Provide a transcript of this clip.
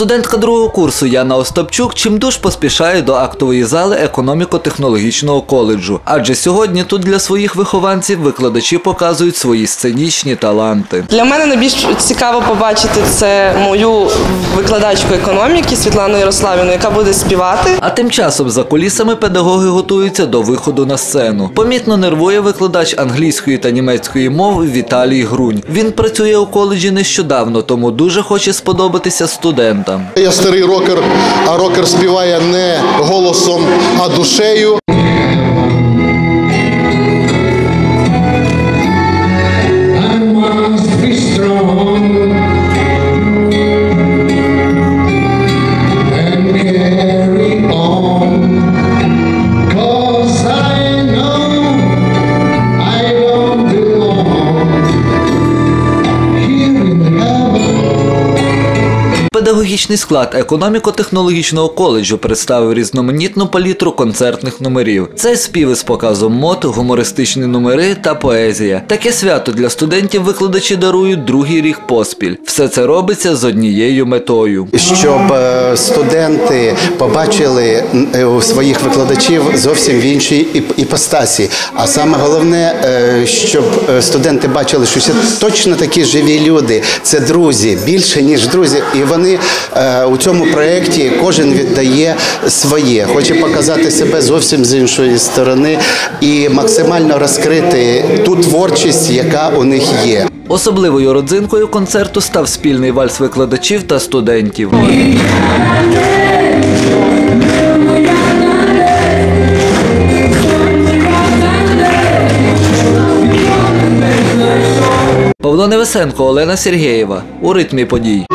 Студентка другого курсу Яна Остапчук чимдуж поспішає до актової зали економіко-технологічного коледжу, адже сьогодні тут для своїх вихованців викладачі показують свої сценічні таланти. Для мене найбільш цікаво побачити це мою викладачку економіки Світлану Ярославівну, яка буде співати. А тим часом за кулісами педагоги готуються до виходу на сцену. Помітно нервує викладач англійської та німецької мов Віталій Грунь. Він працює у коледжі нещодавно, тому дуже хоче сподобатися студентам. Я старий рокер, а рокер співає не голосом, а душею. I must be strong Педагогічний склад економіко-технологічного коледжу представив різноманітну палітру концертних номерів. Це співи з показом мод, гумористичні номери та поезія. Таке свято для студентів викладачі дарують другий рік поспіль. Все це робиться з однією метою. щоб е, студенти побачили е, своїх викладачів зовсім в іншій іпостасі. А саме головне, е, щоб студенти бачили, що це точно такі живі люди, це друзі, більше ніж друзі. І вони у цьому проєкті кожен віддає своє, хоче показати себе зовсім з іншої сторони і максимально розкрити ту творчість, яка у них є. Особливою родзинкою концерту став спільний вальс викладачів та студентів. Павло Невесенко, Олена Сергєєва у ритмі подій.